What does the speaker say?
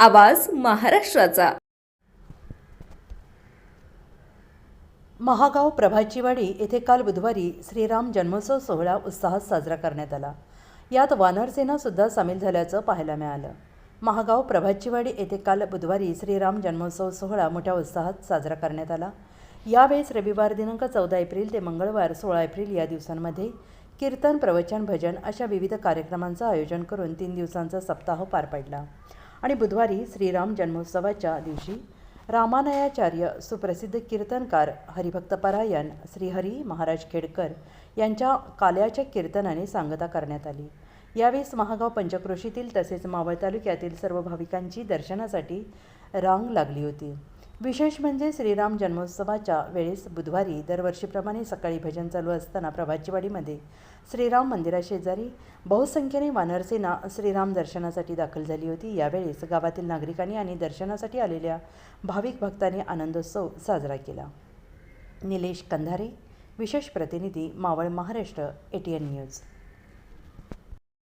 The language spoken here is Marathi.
आवाज महाराष्ट्राचा. महागाव प्रभाचीवाडी येथे काल बुधवारी श्रीराम जन्मोत्सव सोहळा उत्साहात साजरा करण्यात आला. यात वानरसेनासुद्धा सामील झाल्याचं पाहायला मिळालं. महागाव प्रभाचीवाडी येथे काल बुधवारी श्रीराम जन्मोत्सव सोहळा मोठ्या उत्साहात साजरा करण्यात आला. यावेळेस रविवार दिनांक चौदा एप्रिल ते मंगळवार सोळा एप्रिल या दिवसांमध्ये कीर्तन प्रवचन भजन अशा विविध कार्यक्रमांचं आयोजन करून तीन दिवसांचा सप्ताह पार पडला. आणि बुधवारी श्रीराम जन्मोत्सवाच्या दिवशी रामानयाचार्य सुप्रसिद्ध कीर्तनकार हरिभक्तपरायण श्रीहरी महाराज खेडकर यांच्या काल्याच्या कीर्तनाने सांगता करण्यात आली. यावेळेस महागाव पंचक्रोशीतील तसेच मावळ तालुक्यातील सर्व भाविकांची दर्शनासाठी रांग लागली होती. विशेष म्हणजे श्रीराम जन्मोत्सवाच्या वेळेस बुधवारी दरवर्षीप्रमाणे सकाळी भजन चालू असताना प्रभाचीवाडीमध्ये श्रीराम मंदिराशेजारी बहुसंख्येने वानरसेना श्रीराम दर्शनासाठी दाखल झाली होती. यावेळेस गावातील नागरिकांनी आणि दर्शनासाठी आलेल्या भाविक भक्तांनी आनंदोत्सव साजरा केला. निलेश कंधारे विशेष प्रतिनिधी मावळ महाराष्ट्र एटीएन न्यूज